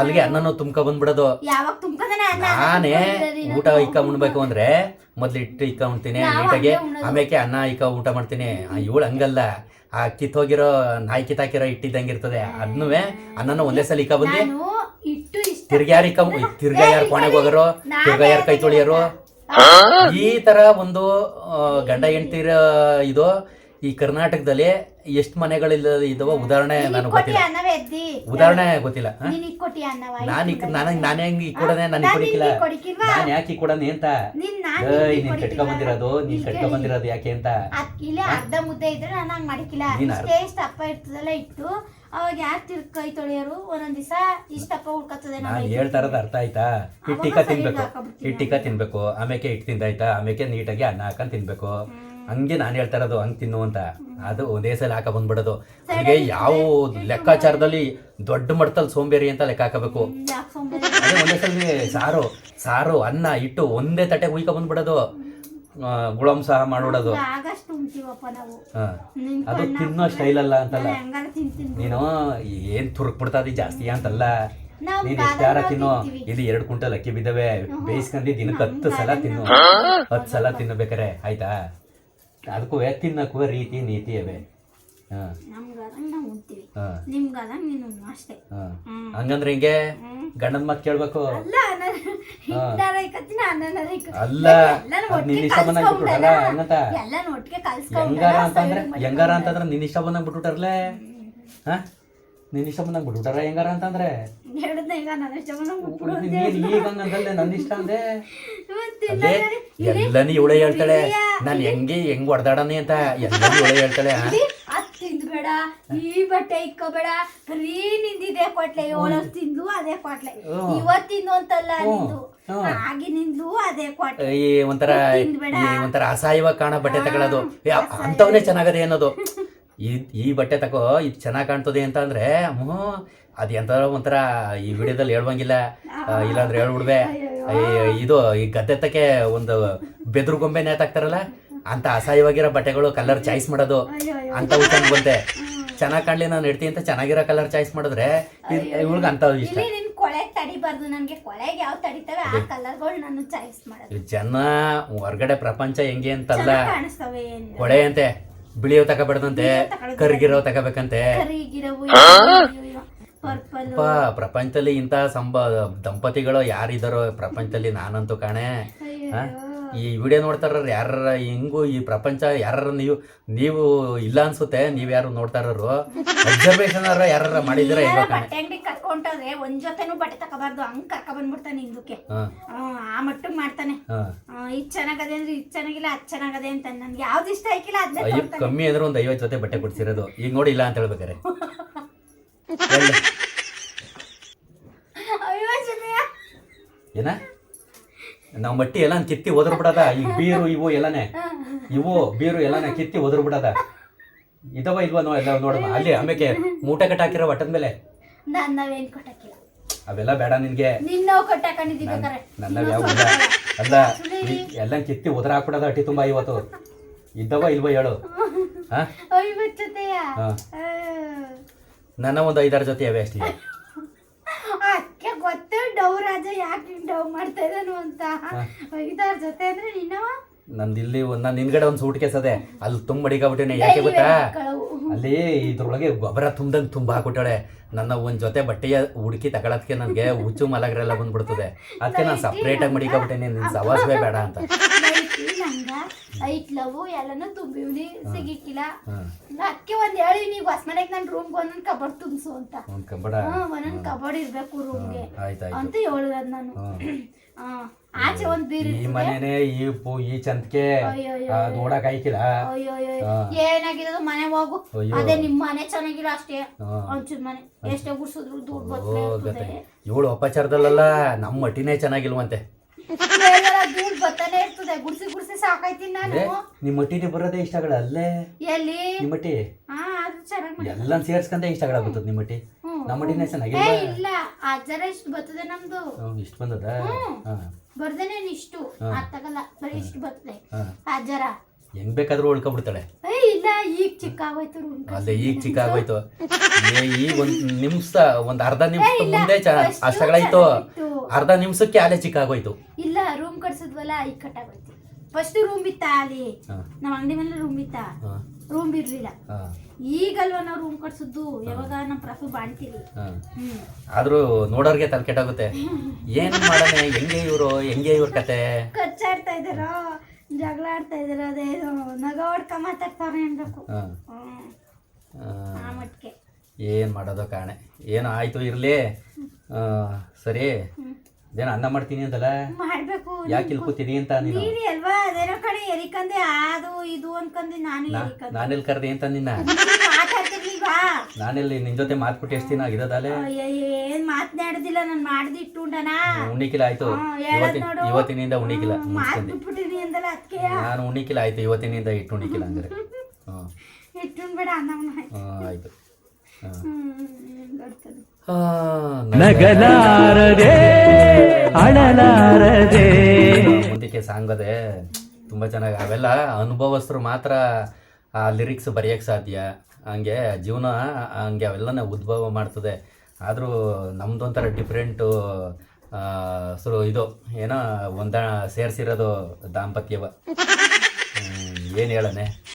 ಅಲ್ಲಿಗೆ ಅನ್ನನೂ ತುಂಬ್ಕೊ ಬಂದ್ಬಿಡೋದು. ನಾನೇ ಊಟ ಇಕ್ಕ ಉಣ್ಬೇಕು ಅಂದ್ರೆ ಮೊದ್ಲು ಇಟ್ಟು ಇಕ್ಕ ಉಣ್ತೀನಿ ನೀಟಾಗಿ ಆಮೇಲೆ ಅನ್ನ ಇಕ್ಕ ಊಟ ಮಾಡ್ತೀನಿ. ಇವಳು ಹಂಗಲ್ಲ. ಆ ಕಿತ್ತೋಗಿರೋ ನಾಯಿ ಕಿತ್ತಾಕಿರೋ ಇಟ್ಟಿದ್ದಂಗಿರ್ತದೆ ಅದನ್ನೂ ಅನ್ನನ ಒಂದೇ ಸಲ ಇಕ್ಕ ಬಂದು. ತಿರ್ಗ್ಯಾರ ಇಕ್ಕ ತಿರ್ಗಾ ಯಾರು ಕೋಣೆಗೆ ಹೋಗೋರು? ತಿರ್ಗಾ ಯಾರು ಕೈ ತೊಳಿಯೋರು? ಈ ತರ ಒಂದು ಗಂಡ ಹೆಂಡ್ತಿರ ಇದು ಈ ಕರ್ನಾಟಕದಲ್ಲಿ ಎಷ್ಟು ಮನೆಗಳಿಲ್ಲ ಇದಾವ? ಉದಾಹರಣೆ ನನಗೆ ಗೊತ್ತಿಲ್ಲ. ಉದಾಹರಣೆ ಗೊತ್ತಿಲ್ಲ. ನಾನು ನನಗೆ ನಾನೇ ಈ ಕೊಡನೆ ನಾನು ಕೊಡಿಕಿಲ್ಲ ನಾನು ಯಾಕೆ ಕೊಡನೆ ಅಂತ? ನಿನ್ ಕಟ್ಕೊ ಬಂದಿರೋದು ನೀನ್ ಕಟ್ಕೊ ಬಂದಿರೋದು ಯಾಕೆ ಅಂತ? ಇಲ್ಲ ಅರ್ಧ ಮುದ್ದೆ ಇದ್ರೆ ನಾನು ಹಂಗ್ ಮಾಡಿಕಿಲ್ಲ. ಟೇಸ್ಟ್ ಅಪ್ಪ ಇರ್ತದಲ್ಲ ಇಟ್ಟು ಅವಾಗ ಯಾರು ತಿರ್ ಕೈ ತೊಳೆಯೋರು? ಒಂದೊಂದ್ ದಿವಸ ಇಷ್ಟಪ್ಪ ಉಳ್ಕತ್ತದೆ ನಾನು ಹೇಳ್ತಾ ಇರೋದು ಅರ್ಥ ಆಯ್ತಾ? ಹಿಟ್ಟಿಕ ತಿನ್ಬೇಕು. ಹಿಟ್ಟಿಕ ತಿನ್ಬೇಕು. ಆಮೇಕೆ ಹಿಟ್ಟು ತಿಂದಾಯ್ತಾ? ಆಮೇಲೆ ನೀಟಾಗಿ ಅನ್ನ ಹಾಕೊಂಡ್ ತಿನ್ಬೇಕು. ಹಂಗೆ ನಾನು ಹೇಳ್ತಾ ಇರೋದು ಹಂಗ್ ತಿನ್ನು ಅಂತ. ಅದು ಒಂದೇ ಸಲ ಹಾಕ ಬಂದ್ಬಿಡೋದು. ಹಂಗೆ ಯಾವ ಲೆಕ್ಕಾಚಾರದಲ್ಲಿ ದೊಡ್ಡ ಮಟ್ಟದಲ್ಲಿ ಸೋಂಬೇರಿ ಅಂತ ಲೆಕ್ಕ ಹಾಕಬೇಕು. ಅದೇ ಒಂದೇ ಸಲ ಸಾರು ಸಾರು ಅನ್ನ ಇಟ್ಟು ಒಂದೇ ತಟ್ಟೆ ಉಯ್ಕ ಬಂದ್ಬಿಡೋದು. ಗುಳಂ ಸಹ ಮಾಡ್ಬಿಡೋದು. ಅದು ತಿನ್ನೋ ಸ್ಟೈಲ್ ಅಲ್ಲ ಅಂತಲ್ಲ. ನಾನು ಏನ್ ತುರುಕ್ ಬಿಡ್ತಾದಿ ಜಾಸ್ತಿ ಅಂತಲ್ಲ. ನೀನ್ ಎಷ್ಟಾರ ತಿನ್ನು. ಇಲ್ಲಿ ಎರಡು ಕುಂಟಲ್ ಅಕ್ಕಿ ಬಿದ್ದವೆ. ಬೇಯಿಸ್ಕೊಂಡಿ ದಿನಕ್ಕೆ ಹತ್ತು ಸಲ ತಿನ್ನು. ಹತ್ತು ಸಲ ತಿನ್ನಬೇಕಾರೆ ಆಯ್ತಾ? ಅದಕ್ಕೂ ತಿನ್ನಕ್ಕೂ ರೀತಿ ನೀತಿ ಅವೆ. ಹಂಗಂದ್ರೆ ಹಿಂಗೆ ಗಂಡನ ಮಾತು ಕೇಳ್ಬೇಕು. ಅಲ್ಲ ನಾನು ಹಿಟ್ಟಾರ ಇಕ್ಕತ್ತೀನಿ ಅನ್ನನಾರ ಇಕ್ಕ ಅಲ್ಲ ಎಲ್ಲಾನು ಅದ್ ನಿನ್ ಒಟ್ಟಿಗೆ ಇಷ್ಟ ಬಂದಂಗ್ ಬಿಟ್ಬಿಟ್ಟಲ್ಲ ಹಂಗಂತ. ಹೆಂಗಾರ ಅಂತಂದ್ರೆ ಹೆಂಗಾರ ಅಂತಂದ್ರೆ ನಿನ್ನ ಇಷ್ಟ ಬಂದಂಗ್ ಬಿಟ್ಬಿಟ್ಟಾರಲ್ಲ ಹಾ. ನಿನ್ ಇಷ್ಟ ಬಂದಂಗೆ ಬಿಟ್ಬಿಟ್ಟಾರ ಹೆಂಗಾರ ಅಂತಂದ್ರೆ? ನನ್ನ ನೀನ್ ಈಗ ಹಂಗಂದಲ್ಲೇ ನನ್ನ ಇಷ್ಟ ಅಂದೆ ಅಲ್ಲೇ ನನಗೆ. ಇವಳೆ ಹೇಳ್ತಾಳೆ. ನಾನು ಹೆಂಗೆ ಹೆಂಗ್ ಹೊಡೆದಾಡನೆ ಅಂತ ಎಲ್ಲನಿ ಇವಳೆ ಹೇಳ್ತಾಳೆ ತಿಂದ್ಬೇಡ ಈ ಬಟ್ಟೆ ಇಕ್ಕೋಬೇಡ. ಬರೀ ನಿಂದಿದೆ ಕೊಟ್ಲೆ ಏಳು ತಿಂದು ಅದೇ ಕೊಟ್ಲೆ. ಇವತ್ತಿಂದು ಅಂತಲ್ಲ ನಿಂದು. ಹ್ಮ್. ಆಗಿನಿಂದು ಅದೇ ಕೊಟ್ಲೆ. ಈ ಒಂಥರ ಒಂಥರ ಅಸಹಾಯವಾಗಿ ಕಾಣೋ ಬಟ್ಟೆ ತಗೊಳ್ಳೋದು ಅಂತವನೇ ಚೆನ್ನಾಗದೆ ಅನ್ನೋದು. ಈ ಈ ಬಟ್ಟೆ ತಗೋ ಇದು ಚೆನ್ನಾಗಿ ಕಾಣ್ತದೆ ಅಂತ ಅಂದ್ರೆ ಹ್ಞೂ ಅದು ಎಂತ ಒಂಥರ ಈ ವಿಡಿಯೋದಲ್ಲಿ ಹೇಳುವಂಗಿಲ್ಲ. ಇಲ್ಲಾಂದ್ರೆ ಹೇಳ್ಬಿಡ್ವೆ. ಅಯ್ಯೋ ಇದು ಈ ಗದ್ದೆ ತಕ್ಕೆ ಒಂದು ಬೆದ್ರು ಗೊಂಬೆ ನೇತಾಕ್ತಾರಲ್ಲ ಅಂತ ಅಸಹ್ಯವಾಗಿರೋ ಬಟ್ಟೆಗಳು ಕಲರ್ ಚಾಯ್ಸ್ ಮಾಡೋದು ಅಂತ ಚಂದ ಬಂತೆ ಚೆನ್ನಾಗಿ ಕಾಣಲಿ ನಾನು ಇಡ್ತೀನಿ ಅಂತ ಚೆನ್ನಾಗಿರೋ ಕಲರ್ ಚಾಯ್ಸ್ ಮಾಡಿದ್ರೆ ಇವಳಿಗೆ ಅಂತ ಇಷ್ಟ. ಜನ ಹೊರ್ಗಡೆ ಪ್ರಪಂಚ ಹೆಂಗೆ ಅಂತಲ್ಲ. ಕೊಳೆ ಅಂತೆ. ಬಿಳಿಯೋ ತಗೋಬೇಡ್ದಂತೆ ಕರ್ಗಿರೋ ತಗೋಬೇಕಂತೆ. ಪ್ರಪಂಚದಲ್ಲಿ ಇಂತ ಸಂಬ ದಂಪತಿಗಳು ಯಾರಿದ್ದಾರೋ ಪ್ರಪಂಚದಲ್ಲಿ ನಾನಂತೂ ಕಾಣೆ? ಈ ವಿಡಿಯೋ ನೋಡ್ತಾರ ಯಾರ ಹಿಂಗೂ ಈ ಪ್ರಪಂಚ ಯಾರ ನೀವು ನೀವು ಇಲ್ಲ ಅನ್ಸುತ್ತೆ ನೀವ್ ಯಾರು ನೋಡ್ತಾ ಇರೋರು ಅಬ್ಸರ್ವೇಷನ್ ಯಾರ ಮಾಡಿದ್ರೆ ಬಟ್ಟೆ ಅಂಗಡಿ ಒಂದ್ ಜೊತೆನೂ ಬಟ್ಟೆ ತಗೋಬಾರ್ದು ಹಂಗ್ ಕರ್ಕ ಬಂದ್ಬಿಡ್ತಾನೆ ಹಿಂದಕ್ಕೆ. ಆ ಮಟ್ಟಕ್ ಮಾಡ್ತಾನೆ. ಇದ್ ಚೆನ್ನಾಗದೆ ಅಂದ್ರೆ ಇದ್ ಚೆನ್ನಾಗಿಲ್ಲ ಅದ್ ಚೆನ್ನಾಗದೆ ಅಂತ ನನ್ಗೆ ಯಾವ್ದು ಇಷ್ಟ ಆಯ್ಕಿಲ್ಲ ಅಯ್ಯೋ ಕಮ್ಮಿ ಅಂದ್ರೆ ಒಂದ್ ಐವತ್ ಜೊತೆ ಬಟ್ಟೆ ಕೊಡ್ಸಿರೋದು. ಈಗ ನೋಡಿ ಇಲ್ಲ ಅಂತ ಹೇಳ್ಬೇಕಾರೆ. ಏನ? ನಾವು ಮಟ್ಟಿ ಎಲ್ಲ ಕಿತ್ತಿ ಒದ್ರು ಬಿಡದ ಈಗ ಬೀರು ಇವು ಎಲ್ಲಾನೆ. ಇವು ಬೀರು ಎಲ್ಲಾನೆ ಕಿತ್ತಿ ಒದ್ರು ಬಿಡದ ಇದಾವ ಇಲ್ವಾ ನೋ ಎಲ್ಲ ನೋಡಮ್ಮ. ಅಲ್ಲಿ ಆಮೇಲೆ ಮೂಟೆ ಕಟ್ಟಾಕಿರೋ ಒಟ್ಟದ ಮೇಲೆ? ನಾನ್ ನಾವೇನ್ ಕೊಟ್ಟಕ್ಕಿಲ್ಲ ಅವೆಲ್ಲ ಬೇಡ ನಿನ್ಗೆ. ನಿನ್ನ ಕೊಟ್ಟಾಕೊಂಡಿದ್ದೀವಿ ಬೇಕಾರೆ ನನ್ನ ಯಾವ ಇಲ್ಲ ಅಲ್ಲ ಎಲ್ಲ ಕಿತ್ತಿ ಉದ್ರ ಹಾಕ್ಬಿಡದ ಅಟ್ಟಿ ತುಂಬಾ ಇವತ್ತು. ಇದ್ದವ ಇಲ್ವ ಹೇಳು. ಹಾ? ಜೊತೆಯ ನನ್ನ ಒಂದು ಐದಾರು ಜೊತೆ ಅವೆ ಅಷ್ಟೇ. ಡವ್ ರಾಜ ಯಾಕೆ ಡವ್ ಮಾಡ್ತಾ ಇದ್ದಾನು ಅಂತ. ಇದಾರ ಜೊತೆ ಅಂದ್ರೆ ನಿನ್ನವ ನಂದು ಇಲ್ಲಿ ಒಂದ್ ನಾನು ನಿನ್ಗಡೆ ಒಂದು ಸೂಟ್ ಕೇಸ್ ಅದೆ ಅಲ್ಲಿ ತುಂಬ ಮಡಿಕಾಬಿಟ್ಟಿನಿ ಯಾಕೆ ಗೊತ್ತಾ? ಅಲ್ಲಿ ಇದ್ರೊಳಗೆ ಗೊಬ್ಬರ ತುಂಬ್ದಂಗೆ ತುಂಬ ಹಾಕ್ಬಿಟ್ಟಾಳೆ. ನನ್ನ ಒಂದು ಜೊತೆ ಬಟ್ಟೆಯ ಹುಡುಕಿ ತಗೊಳೋದಕ್ಕೆ ನನಗೆ ಹುಚ್ಚು ಮಲಗರೆಲ್ಲ ಬಂದ್ಬಿಡ್ತದೆ. ಅದಕ್ಕೆ ನಾನು ಸಪ್ರೇಟಾಗಿ ಮಡಿಕಾಬಿಟ್ಟಿನಿ ನಿನ್ನ ಸವಾಸವೇ ಬೇಡ ಅಂತ. ಲೈಟ್ ನಂಗ ಐಟ್ ಲವ್ ಎಲ್ಲಾನು ತುಂಬಿವ್ನಿ ಸಿಗಿಕ್ಕಿಲ್ಲ ಹಾಂ. ಅದಕ್ಕೆ ಒಂದ್ ಹೇಳಿ ನೀ ಹೊಸ ಮನೆಗೆ ನನ್ನ ರೂಮ್ಗೆ ಒಂದೊಂದ್ ಕಬರ್ಡ್ ತುಂಬಿಸು ಅಂತ. ಒಂದು ಕಬ್ಬಡ ಹಾ ಒಂದೊಂದು ಕಬರ್ಡ್ ಇರ್ಬೇಕು ರೂಮ್ಗೆ ಅಂತ ಹೇಳಿದ್ ನಾನು. ಹ್ಮ್. ಆಚೆ ಒಂದ್ ಬೀರ್ ಈ ಮನೆನೇ ಈ ಪು ಈ ಚಂದಕ್ಕೆ ನೋಡಕ್ ಆಯ್ಕಿಲ್ಲ? ಅಯ್ಯೋ ಏನಾಗಿರೋದು ಮನೆ ಹೋಗು. ಅದೇ ನಿಮ್ ಮನೆ ಚೆನ್ನಾಗಿಲ್ಲ ಅಷ್ಟೇ. ಒಂಚೂರ್ ಮನೆ. ಎಷ್ಟೇ ಗುಡ್ಸಿದ್ರು ದುಡ್ಡು ಬರ್ತದೆ ಇವಳು ಅಪಚಾರದಲ್ಲ ನಮ್ಮ ಮಟ್ಟಿನೇ ಚೆನ್ನಾಗಿಲ್ವಂತೆ. ಇರ್ತದೆ ಗುಡ್ಸಿ ಗುಡ್ಸಿ ಸಾಕಾಯ್ತೀನಿ ನಾನು. ನಿಮ್ಮ ಮಟ್ಟಿನೇ ಬರೋದೇ ಇಷ್ಟಗಳ ಅಲ್ಲೇ. ಎಲ್ಲಿ? ನಿಮ್ಮ ಮಟ್ಟಿ ಹಾ ಅದು ಚೆನ್ನಾಗಿ ಎಲ್ಲ ಸೇರ್ಸ್ಕೊಂಡೆ ಇಷ್ಟಗಳ ಬರ್ತದೆ ನಿಮ್ಮ ಮಟ್ಟಿ. ನಮ್ಮ ಮಟ್ಟಿನೇ ಚೆನ್ನಾಗಿಲ್ಲ ಇಲ್ಲ. ಅಜ್ಜರ ಇಷ್ಟು ಬರ್ತದೆ ನಮ್ದು. ಇಷ್ಟು ಬಂದದ? ಹ್ಮ್. ಹಾ. ಬರ್ದೇನೆ ಇಷ್ಟು? ಅದ್ ತಗಲ್ಲ ಬರೀ ಇಷ್ಟು ಬರ್ತದೆ. ಅಜ್ಜರ. ಹೆಂಗ್ ಬೇಕಾದ್ರೂ ಉಳ್ಕೊಬಿಡ್ತಾಳೆ ಏ ಇಲ್ಲ ಈಗ ಚಿಕ್ಕ ಆಗೋಯ್ತು ಅದೇ ಈಗ ಚಿಕ್ಕ ಆಗೋಯ್ತು ಏ, ಈಗ ಒಂದ್ ನಿಮಿಷ ಒಂದ್ ಅರ್ಧ ನಿಮಿಷ ಮುಂದೆ ಚ- ಅಷ್ಟಗಳಾಯ್ತು. ಅರ್ಧ ನಿಮಿಷಕ್ಕೆ ಅಲ್ಲೇ ಚಿಕ್ಕ ಆಗೋಯ್ತು ಇಲ್ಲ ರೂಮ್ ಕಟ್ಸಿದ್ವಲ್ಲ ಈಗ ಕಟ್ಟಾಗೋಯ್ತು. ಫಸ್ಟ್ ರೂಮ್ ಇತ್ತ ಅಲ್ಲಿ. ಹಾ. ನಮ್ಮ ಅಂಗಡಿ ಮೇಲೆ ರೂಮ್ ಇತ್ತ. ಹಾ. ರೂಮ್ ಇರ್ಲಿಲ್ಲ. ಈಗಲ್ವ ಈಗಲ್ವಾ ನಾವು ರೂಮ್ ಕಟ್ಸಿದ್ದು? ಯಾವಾಗ ನಮ್ಮ ಪ್ರಫು ಹಾ. ಹ್ಮ್. ಆದ್ರೂ ನೋಡೋರ್ಗೆ ತಲೆ ಕೆಟ್ಟಾಗುತ್ತೆ. ಏನ್ ಮಾಡೋಣ? ಹೆಂಗೆ ಇವ್ರು? ಹೆಂಗೆ ಇವ್ರ ಕತೆ? ಕಚ್ಚಾಡ್ತಾ ಇದಾರೋ ಜಗಳ ಆಡ್ತಾ ಇದಾರೋ ಅದೇ ನಗ ಹೊಡ್ಕ ಮಾತಾಡ್ತಾವ್ರೆ ಅನ್ಬೇಕು ಆ, ಮಟ್ಗೆ ಏನ್ ಮಾಡೋದು ಕಾಣೆ? ಏನು ಆಯ್ತು ಇರ್ಲಿ? ಸರಿ. ಇದೇನು ಅನ್ನ ಮಾಡ್ತೀನಿ ಅಂತಲ್ಲ? ಮಾಡ್ಬೇಕು ಯಾಕೆ ಇಲ್ಲಿ ಕೂತೀನಿ ಅಂತ ನೀನು? ನೀರಿ ಅಲ್ವಾ? ಅದೇನೋ ಕಡೆ ಎರಿಕಂದೆ ಅದು ಇದು ಅನ್ಕಂದೆ ನಾನು ಎರಿಕಂದೆ. ನಾನೆಲ್ಲಿ ಕರೆದೆ ಅಂತ ನಿನ್ನ? ಮಾತಾಡ್ತಿರ್ಲಿಲ್ವಾ ನಾನೆಲ್ಲಿ ನಿನ್ ಜೊತೆ ಮಾತ್ಬಿಟ್ಟು ಎಷ್ಟು ದಿನ ಆಗಿದದಾಲೆ ಏನ್ ಮಾತನಾಡುದಿಲ್ಲ ನಾನು ಮಾಡ್ದಿ ಇಟ್ಟುಂಡನ ಉಣ್ಣಿಕಿಲ್ಲ ಆಯ್ತು. ಇವತ್ತಿನ ಇವತ್ತಿನಿಂದ ಉಣ್ಣಿಕಿಲ್ಲ ಮಾತು ಮುಗಿಸ್ಕೊಂಡೆ ನಾನು ಉಣ್ಣಿಕಿಲ್ಲ ಆಯ್ತು ಇವತ್ತಿನಿಂದ ಇಟ್ಟು ಉಣ್ಣಿಕಿಲ್ಲ ಅಂದ್ರೆ ಹ್ಮ್, ಆಯ್ತು ನಗಲಾರದೆ ಅಳಲಾರದೆ ಮುಂದಕ್ಕೆ ಸಾಂಗ್ ಅದೇ ತುಂಬಾ ಚೆನ್ನಾಗಿ ಅವೆಲ್ಲ ಅನುಭವಸ್ಥರು ಮಾತ್ರ ಆ ಲಿರಿಕ್ಸ್ ಬರೆಯಕ್ ಸಾಧ್ಯ. ಹಂಗೆ ಜೀವನ ಹಂಗೆ ಅವೆಲ್ಲನೇ ಉದ್ಭವ ಮಾಡ್ತದೆ. ಆದರೂ ನಮ್ದೊಂಥರ ಡಿಫ್ರೆಂಟು ಸೊ ಇದು ಏನೋ ಒಂದ ಸೇರಿಸಿರೋದು ದಾಂಪತ್ಯವ. ಏನು ಹೇಳನೆ?